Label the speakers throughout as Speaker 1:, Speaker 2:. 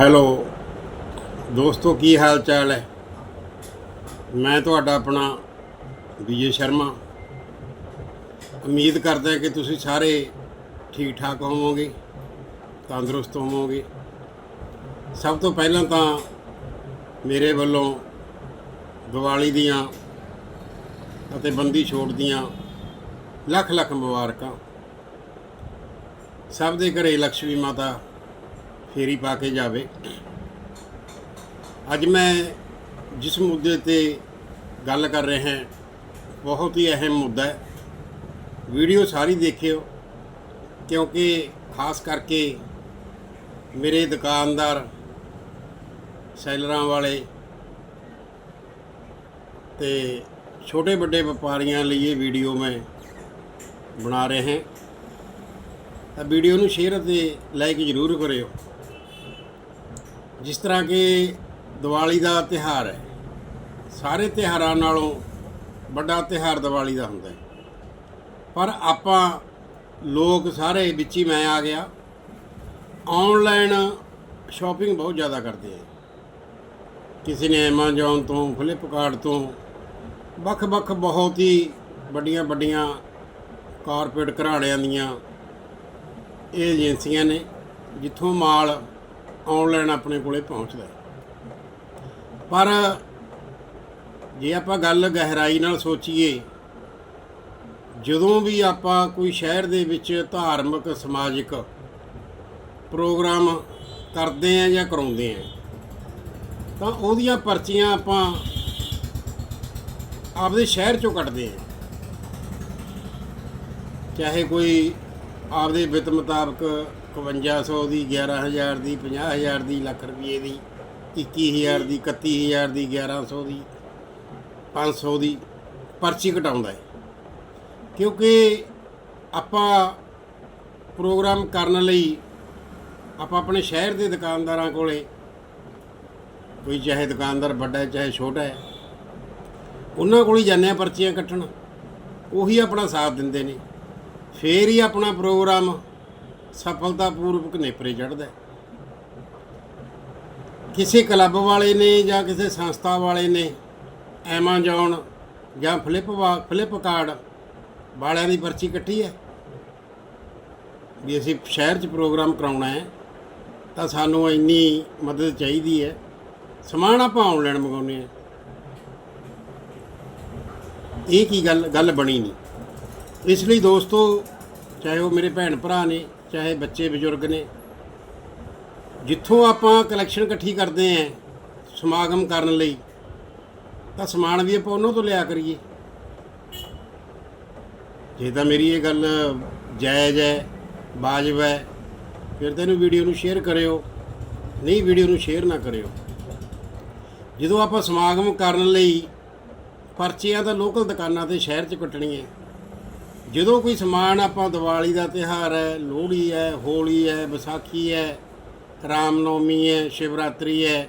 Speaker 1: Hello, ਦੋਸਤੋ, ਕੀ ਹਾਲ ਚਾਲ ਹੈ? ਮੈਂ ਤੁਹਾਡਾ ਆਪਣਾ ਵਿਜੇ ਸ਼ਰਮਾ। ਉਮੀਦ ਕਰਦਾ ਕਿ ਤੁਸੀਂ ਸਾਰੇ ਠੀਕ ਠਾਕ ਹੋਵੋਗੇ, ਤੰਦਰੁਸਤ ਹੋਵੋਗੇ। ਸਭ ਤੋਂ ਪਹਿਲਾਂ ਤਾਂ ਮੇਰੇ ਵੱਲੋਂ ਦੀਵਾਲੀ ਦੀਆਂ ਅਤੇ ਬੰਦੀ ਛੋੜ ਦੀਆਂ ਲੱਖ ਲੱਖ ਮੁਬਾਰਕਾਂ। ਸਭ ਦੇ ਘਰੇ ਲక్ష్ਮੀ ਮਾਤਾ ਫੇਰੀ ਪਾ ਕੇ ਜਾਵੇ। ਅੱਜ ਮੈਂ ਜਿਸ ਮੁੱਦੇ ਤੇ ਗੱਲ ਕਰ ਰਿਹਾ ਹਾਂ, ਬਹੁਤ ਹੀ ਅਹਿਮ ਮੁੱਦਾ ਹੈ। ਵੀਡੀਓ ਸਾਰੀ ਦੇਖਿਓ, ਕਿਉਂਕਿ ਖਾਸ ਕਰਕੇ ਮੇਰੇ ਦੁਕਾਨਦਾਰ, ਸੈਲਰਾਂ ਵਾਲੇ ਤੇ ਛੋਟੇ ਵੱਡੇ ਵਪਾਰੀਆਂ ਲਈ ਇਹ ਵੀਡੀਓ ਮੈਂ ਬਣਾ ਰਿਹਾ ਹਾਂ। ਤਾਂ ਵੀਡੀਓ ਨੂੰ ਸ਼ੇਅਰ ਅਤੇ ਲਾਈਕ ਜ਼ਰੂਰ ਕਰਿਓ। ਜਿਸ ਤਰ੍ਹਾਂ ਕਿ ਦੀਵਾਲੀ ਦਾ ਤਿਹਾਰ ਹੈ, ਸਾਰੇ ਤਿਹਾਰਾਂ ਨਾਲੋਂ ਵੱਡਾ ਤਿਹਾਰ ਦੀਵਾਲੀ ਦਾ ਹੁੰਦਾ ਹੈ। ਪਰ ਆਪਾਂ ਲੋਕ ਸਾਰੇ ਵਿੱਚ ਹੀ ਮੈਂ ਆ ਗਿਆ ਆਨਲਾਈਨ ਸ਼ਾਪਿੰਗ ਬਹੁਤ ਜ਼ਿਆਦਾ ਕਰਦੇ ਆ। ਕਿਸੇ ਨੇ Amazon ਤੋਂ Flipkart ਤੋਂ, ਵੱਖ-ਵੱਖ ਬਹੁਤ ਹੀ ਵੱਡੀਆਂ ਵੱਡੀਆਂ ਕਾਰਪੋਰੇਟ ਘਰਾਣਿਆਂ ਦੀਆਂ ਇਹ ਏਜੰਸੀਆਂ ਨੇ, ਜਿੱਥੋਂ ਮਾਲ ਆਨਲਾਈਨ ਆਪਣੇ ਕੋਲੇ ਪਹੁੰਚਦਾ ਪਰ ਜੇ ਆਪਾਂ ਗੱਲ ਗਹਿਰਾਈ ਨਾਲ ਸੋਚੀਏ, ਜਦੋਂ ਵੀ ਆਪਾਂ ਕੋਈ ਸ਼ਹਿਰ ਦੇ ਵਿੱਚ ਧਾਰਮਿਕ, ਸਮਾਜਿਕ ਪ੍ਰੋਗਰਾਮ ਕਰਦੇ ਆ ਜਾਂ ਕਰਾਉਂਦੇ ਆ ਤਾਂ ਉਹਦੀਆਂ ਪਰਚੀਆਂ ਆਪਾਂ ਆਪਦੇ ਸ਼ਹਿਰ ਚੋਂ ਕੱਟਦੇ ਆ ਚਾਹੇ ਕੋਈ ਆਪਦੇ ਵਿੱਤ ਮੁਤਾਬਕ 5100 ਦੀ 11000 ਦੀ 50000 ਦੀ, ਲੱਖ ਰੁਪਏ ਦੀ 21000 ਦੀ 31000 ਦੀ 1100 ਦੀ 500 ਦੀ ਪਰਚੀ ਕਟਾਉਂਦਾ ਹੈ। ਕਿਉਂਕਿ ਆਪਾਂ ਪ੍ਰੋਗਰਾਮ ਕਰਨ ਲਈ ਆਪਾਂ ਆਪਣੇ ਸ਼ਹਿਰ ਦੇ ਦੁਕਾਨਦਾਰਾਂ ਕੋਲੇ, ਕੋਈ ਚਾਹੇ ਦੁਕਾਨਦਾਰ ਵੱਡਾ ਹੈ, ਚਾਹੇ ਛੋਟਾ ਹੈ, ਉਹਨਾਂ ਕੋਲ ਹੀ ਜਾਂਦੇ ਆ ਪਰਚੀਆਂ ਕੱਟਣ। ਉਹੀ ਆਪਣਾ ਸਾਥ ਦਿੰਦੇ ਨੇ। ਫੇਰ ਹੀ ਆਪਣਾ ਪ੍ਰੋਗਰਾਮ ਸਫਲਤਾਪੂਰਵਕ ਨੇਪਰੇ ਚੜ੍ਹਦਾ ਕਿਸੇ ਕਲੱਬ ਵਾਲੇ ਨੇ ਜਾਂ ਕਿਸੇ ਸੰਸਥਾ ਵਾਲੇ ਨੇ ਐਮਾਜ਼ੋਨ ਜਾਂ ਫਲਿੱਪ ਫਲਿੱਪਕਾਰਟ ਵਾਲਿਆਂ ਦੀ ਪਰਚੀ ਕੱਟੀ ਹੈ ਵੀ ਅਸੀਂ ਸ਼ਹਿਰ 'ਚ ਪ੍ਰੋਗਰਾਮ ਕਰਾਉਣਾ ਹੈ, ਤਾਂ ਸਾਨੂੰ ਇੰਨੀ ਮਦਦ ਚਾਹੀਦੀ ਹੈ। ਸਮਾਨ ਆਪਾਂ ਆਨਲਾਈਨ ਮੰਗਾਉਂਦੇ ਆ ਇਹ ਕੀ ਗੱਲ ਗੱਲ ਬਣੀ ਨਹੀਂ। ਇਸ ਲਈ ਦੋਸਤੋ, ਚਾਹੇ ਉਹ ਮੇਰੇ ਭੈਣ ਭਰਾ ਨੇ ਚਾਹੇ ਬੱਚੇ ਬਜ਼ੁਰਗ ਨੇ, ਜਿੱਥੋਂ ਆਪਾਂ ਕਲੈਕਸ਼ਨ ਇਕੱਠੀ ਕਰਦੇ ਆਂ ਸਮਾਗਮ ਕਰਨ ਲਈ, ਤਾਂ ਸਮਾਨ ਵੀ ਆਪਾਂ ਉਹਨਾਂ ਤੋਂ ਲਿਆ ਕਰੀਏ। ਜੇ ਤਾਂ ਮੇਰੀ ਇਹ ਗੱਲ ਜਾਇਜ਼ ਹੈ, ਵਾਜਬ ਹੈ, ਫਿਰ ਤਾਂ ਇਹਨੂੰ ਵੀਡੀਓ ਨੂੰ ਸ਼ੇਅਰ ਕਰਿਓ, ਨਹੀਂ ਵੀਡੀਓ ਨੂੰ ਸ਼ੇਅਰ ਨਾ ਕਰਿਓ। ਜਦੋਂ ਆਪਾਂ ਸਮਾਗਮ ਕਰਨ ਲਈ ਪਰਚੀਆਂ ਤਾਂ ਲੋਕਲ ਦੁਕਾਨਾਂ ਤੇ ਸ਼ਹਿਰ 'ਚ ਕੱਟਣੀਆਂ। ਜਦੋਂ ਕੋਈ ਸਮਾਨ ਆਪਾਂ ਦੀਵਾਲੀ ਦਾ ਤਿਹਾਰ ਹੈ, ਲੋਹੜੀ ਹੈ, ਹੋਲੀ ਹੈ, ਵਿਸਾਖੀ ਹੈ, ਰਾਮਨੌਮੀ ਹੈ, ਸ਼ਿਵਰਾਤਰੀ ਹੈ,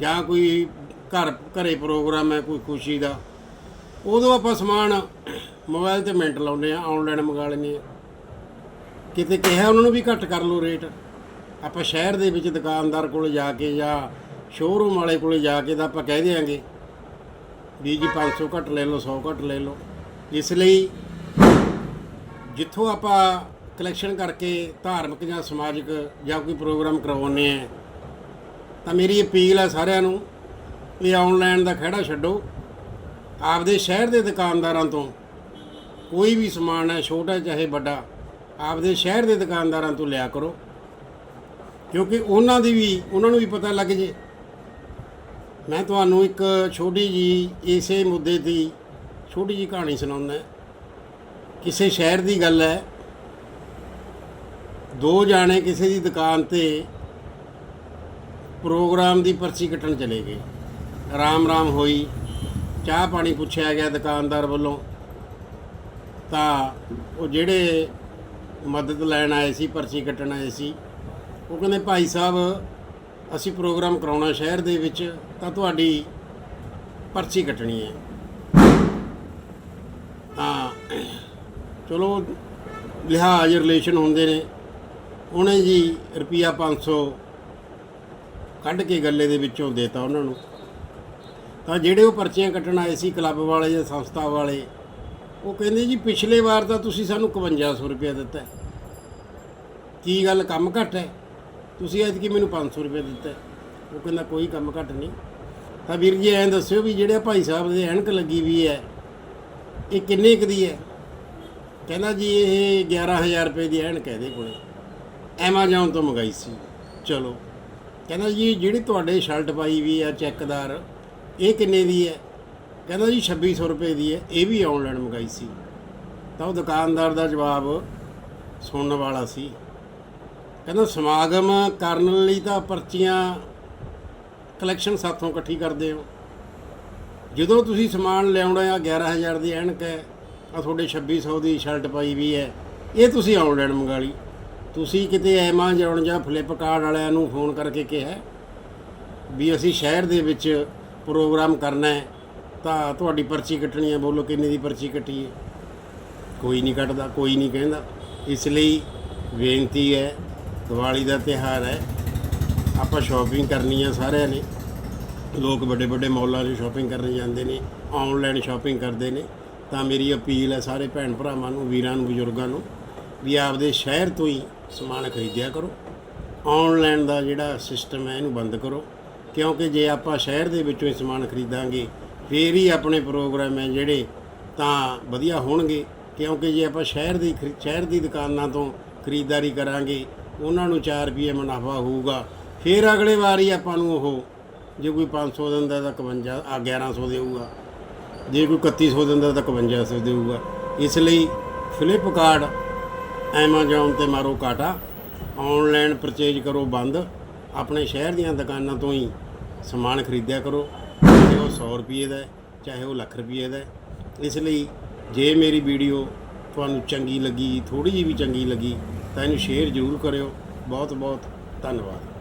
Speaker 1: ਜਾਂ ਕੋਈ ਘਰ, ਘਰੇ ਪ੍ਰੋਗਰਾਮ ਹੈ, ਕੋਈ ਖੁਸ਼ੀ ਦਾ, ਉਦੋਂ ਆਪਾਂ ਸਮਾਨ ਮੋਬਾਈਲ ਤੇ ਮਿੰਟ ਲਾਉਂਦੇ ਆ ਆਨਲਾਈਨ ਮੰਗਾ ਲੈਂਦੇ ਆ ਕਿਤੇ ਕਿਹਾ ਉਹਨਾਂ ਨੂੰ ਵੀ ਘੱਟ ਕਰ ਲਓ ਰੇਟ। ਆਪਾਂ ਸ਼ਹਿਰ ਦੇ ਵਿੱਚ ਦੁਕਾਨਦਾਰ ਕੋਲ ਜਾ ਕੇ ਜਾਂ ਸ਼ੋਰੂਮ ਵਾਲੇ ਕੋਲ ਜਾ ਕੇ ਤਾਂ ਆਪਾਂ ਕਹਿ ਦਿਆਂਗੇ ਵੀ ਜੀ 500 ਘੱਟ ਲੈ ਲਓ 100 ਘੱਟ ਲੈ ਲਓ। ਇਸ ਲਈ ਜਿੱਥੋਂ ਆਪਾਂ ਕਲੈਕਸ਼ਨ ਕਰਕੇ ਧਾਰਮਿਕ ਜਾਂ ਸਮਾਜਿਕ ਜਾਂ ਕੋਈ ਪ੍ਰੋਗਰਾਮ ਕਰਵਾਉਂਦੇ ਆ ਤਾਂ ਮੇਰੀ ਅਪੀਲ ਹੈ ਸਾਰਿਆਂ ਨੂੰ ਵੀ ਆਨਲਾਈਨ ਦਾ ਖਹਿੜਾ ਛੱਡੋ। ਆਪਦੇ ਸ਼ਹਿਰ ਦੇ ਦੁਕਾਨਦਾਰਾਂ ਤੋਂ ਕੋਈ ਵੀ ਸਮਾਨ ਹੈ, ਛੋਟਾ ਚਾਹੇ ਵੱਡਾ, ਆਪਦੇ ਸ਼ਹਿਰ ਦੇ ਦੁਕਾਨਦਾਰਾਂ ਤੋਂ ਲਿਆ ਕਰੋ। ਕਿਉਂਕਿ ਉਹਨਾਂ ਦੀ ਵੀ, ਉਹਨਾਂ ਨੂੰ ਵੀ ਪਤਾ ਲੱਗ ਜੇ। ਮੈਂ ਤੁਹਾਨੂੰ ਇੱਕ ਛੋਟੀ ਜੀ ਇਸੇ ਮੁੱਦੇ ਦੀ ਛੋਟੀ ਜੀ ਕਹਾਣੀ ਸੁਣਾਉਂਦਾ। ਕਿਸੇ ਸ਼ਹਿਰ ਦੀ ਗੱਲ ਹੈ, ਦੋ ਜਾਣੇ ਕਿਸੇ ਦੀ ਦੁਕਾਨ ਤੇ ਪ੍ਰੋਗਰਾਮ ਦੀ ਪਰਚੀ ਕੱਟਣ ਚਲੇ ਗਏ। ਰਾਮ ਰਾਮ ਹੋਈ, ਚਾਹ ਪਾਣੀ ਪੁੱਛਿਆ ਗਿਆ ਦੁਕਾਨਦਾਰ ਵੱਲੋਂ। ਤਾਂ ਉਹ ਜਿਹੜੇ ਮਦਦ ਲੈਣ ਆਏ ਸੀ, ਪਰਚੀ ਕੱਟਣ ਆਏ ਸੀ, ਉਹ ਕਹਿੰਦੇ, ਭਾਈ ਸਾਹਿਬ, ਅਸੀਂ ਪ੍ਰੋਗਰਾਮ ਕਰਾਉਣਾ ਸ਼ਹਿਰ ਦੇ ਵਿੱਚ, ਤਾਂ ਤੁਹਾਡੀ ਪਰਚੀ ਕੱਟਣੀ ਹੈ। ਤਾਂ ਚਲੋ, ਲਿਹਾਜ਼ ਰਿਲੇਸ਼ਨ ਹੁੰਦੇ ਨੇ। ਉਹਨੇ ਜੀ ਰੁਪਿਆ 500 ਕੱਢ ਕੇ ਗੱਲੇ ਦੇ ਵਿੱਚੋਂ ਦੇਤਾ ਉਹਨਾਂ ਨੂੰ। ਤਾਂ ਜਿਹੜੇ ਉਹ ਪਰਚੀਆਂ ਕੱਟਣ ਆਏ ਸੀ ਕਲੱਬ ਵਾਲੇ ਜਾਂ ਸੰਸਥਾ ਵਾਲੇ, ਉਹ ਕਹਿੰਦੇ ਜੀ, ਪਿਛਲੇ ਵਾਰ ਤਾਂ ਤੁਸੀਂ ਸਾਨੂੰ 5100 ਰੁਪਏ ਦਿੱਤਾ ਕੀ ਗੱਲ ਕੰਮ ਘੱਟ ਹੈ? ਤੁਸੀਂ ਅੱਜ ਕੀ ਮੈਨੂੰ 500 ਰੁਪਏ ਦਿੱਤਾ ਉਹ ਕਹਿੰਦਾ, ਕੋਈ ਕੰਮ ਘੱਟ ਨਹੀਂ। ਤਾਂ ਵੀਰ ਜੀ, ਐਂ ਦੱਸਿਓ ਵੀ ਜਿਹੜੇ ਭਾਈ ਸਾਹਿਬ ਦੇ ਐਨਕ ਲੱਗੀ ਵੀ ਹੈ, ਇਹ ਕਿੰਨੇ ਕੁ ਦੀ ਹੈ? ਕਹਿੰਦਾ ਜੀ ਇਹ 11000 ਰੁਪਏ ਦੀ ਐਨਕ ਹੈ ਇਹਦੇ ਕੋਲੇ। ਐਮਾਜ਼ੋਨ ਤੋਂ ਮੰਗਾਈ ਸੀ। ਚਲੋ। ਕਹਿੰਦਾ ਜੀ ਜਿਹੜੀ ਤੁਹਾਡੇ ਸ਼ਰਟ ਪਾਈ ਵੀ ਆ ਚੈੱਕਦਾਰ, ਇਹ ਕਿੰਨੇ ਦੀ ਹੈ? ਕਹਿੰਦਾ ਜੀ 2600 ਰੁਪਏ ਦੀ ਹੈ, ਇਹ ਵੀ ਆਨਲਾਈਨ ਮੰਗਾਈ ਸੀ। ਤਾਂ ਉਹ ਦੁਕਾਨਦਾਰ ਦਾ ਜਵਾਬ ਸੁਣਨ ਵਾਲਾ ਸੀ। ਕਹਿੰਦਾ ਸਮਾਗਮ ਕਰਨ ਲਈ ਤਾਂ ਪਰਚੀਆਂ ਕਲੈਕਸ਼ਨ ਸਾਥੋਂ ਇਕੱਠੀ ਕਰਦੇ ਹੋ। ਜਦੋਂ ਤੁਸੀਂ ਸਮਾਨ ਲਿਆਉਣਾ ਆ 11000 ਦੀ ਐਨਕ ਹੈ ਆ ਤੁਹਾਡੇ 2600 ਦੀ ਸ਼ਰਟ ਪਾਈ ਵੀ ਹੈ। ਇਹ ਤੁਸੀਂ ਆਨਲਾਈਨ ਮੰਗਾ ਲਈ। ਤੁਸੀਂ ਕਿਤੇ ਐਮਾਜ਼ੋਨ ਜਾਂ ਫਲਿੱਪਕਾਰਟ ਵਾਲਿਆਂ ਨੂੰ ਫੋਨ ਕਰਕੇ ਕਿਹਾ ਵੀ ਅਸੀਂ ਸ਼ਹਿਰ ਦੇ ਵਿੱਚ ਪ੍ਰੋਗਰਾਮ ਕਰਨਾ ਹੈ, ਤਾਂ ਤੁਹਾਡੀ ਪਰਚੀ ਕੱਟਣੀ ਹੈ, ਬੋਲੋ ਕਿੰਨੇ ਦੀ ਪਰਚੀ ਕੱਟੀ ਹੈ। ਕੋਈ ਨਹੀਂ ਕੱਟਦਾ, ਕੋਈ ਨਹੀਂ ਕਹਿੰਦਾ। ਇਸ ਲਈ ਬੇਨਤੀ ਹੈ, ਦੀਵਾਲੀ ਦਾ ਤਿਉਹਾਰ ਹੈ। ਆਪਾਂ ਸ਼ਾਪਿੰਗ ਕਰਨੀ ਆ ਸਾਰਿਆਂ ਨੇ। ਲੋਕ ਵੱਡੇ ਵੱਡੇ ਮੌਲਾਂ 'ਚ ਸ਼ਾਪਿੰਗ ਕਰਨ ਜਾਂਦੇ ਨੇ ਆਨਲਾਈਨ ਸ਼ਾਪਿੰਗ ਕਰਦੇ ਨੇ। ਤਾਂ ਮੇਰੀ ਅਪੀਲ ਹੈ ਸਾਰੇ ਭੈਣ ਭਰਾਵਾਂ ਨੂੰ, ਵੀਰਾਂ ਨੂੰ, ਬਜ਼ੁਰਗਾਂ ਨੂੰ ਵੀ ਆਪਦੇ ਸ਼ਹਿਰ ਤੋਂ ਹੀ ਸਮਾਨ ਖਰੀਦਿਆ ਕਰੋ। ਆਨਲਾਈਨ ਦਾ ਜਿਹੜਾ ਸਿਸਟਮ ਹੈ, ਇਹਨੂੰ ਬੰਦ ਕਰੋ। ਕਿਉਂਕਿ ਜੇ ਆਪਾਂ ਸ਼ਹਿਰ ਦੇ ਵਿੱਚੋਂ ਹੀ ਸਮਾਨ ਖਰੀਦਾਂਗੇ, ਫੇਰ ਹੀ ਆਪਣੇ ਪ੍ਰੋਗਰਾਮ ਹੈ ਜਿਹੜੇ ਤਾਂ ਵਧੀਆ ਹੋਣਗੇ। ਕਿਉਂਕਿ ਜੇ ਆਪਾਂ ਸ਼ਹਿਰ ਦੀ ਖਰੀ- ਸ਼ਹਿਰ ਦੀ ਦੁਕਾਨਾਂ ਤੋਂ ਖਰੀਦਦਾਰੀ ਕਰਾਂਗੇ, ਉਹਨਾਂ ਨੂੰ 4 ਰੁਪਏ ਮੁਨਾਫਾ ਹੋਊਗਾ। ਫਿਰ ਅਗਲੇ ਵਾਰੀ ਆਪਾਂ ਨੂੰ ਉਹ, ਜੇ ਕੋਈ 500 ਦਿੰਦਾ ਤਾਂ 51 ਆ 1100 ਦੇਊਗਾ ਜੇ ਕੋਈ 3100 ਦਿੰਦਾ ਤਾਂ 5100 ਦੇਊਗਾ। ਇਸ ਲਈ ਫਲਿੱਪਕਾਰਟ ਐਮਾਜ਼ੋਨ ਤੇ ਮਾਰੋ ਕਾਟਾ। ਆਨਲਾਈਨ ਪਰਚੇਜ ਕਰੋ ਬੰਦ। ਆਪਣੇ ਸ਼ਹਿਰ ਦੀਆਂ ਦੁਕਾਨਾਂ ਤੋਂ ਹੀ ਸਮਾਨ ਖਰੀਦਿਆ ਕਰੋ। ਚਾਹੇ ਉਹ 100 ਰੁਪਏ ਦਾ ਚਾਹੇ ਉਹ ਲੱਖ ਰੁਪਏ ਦਾ ਇਸ ਲਈ ਜੇ ਮੇਰੀ ਵੀਡੀਓ ਤੁਹਾਨੂੰ ਚੰਗੀ ਲੱਗੀ ਥੋੜੀ ਜਿਹੀ ਵੀ ਚੰਗੀ ਲੱਗੀ, ਤਾਂ ਇਹਨੂੰ ਸ਼ੇਅਰ ਜ਼ਰੂਰ ਕਰਿਓ। ਬਹੁਤ ਬਹੁਤ ਧੰਨਵਾਦ।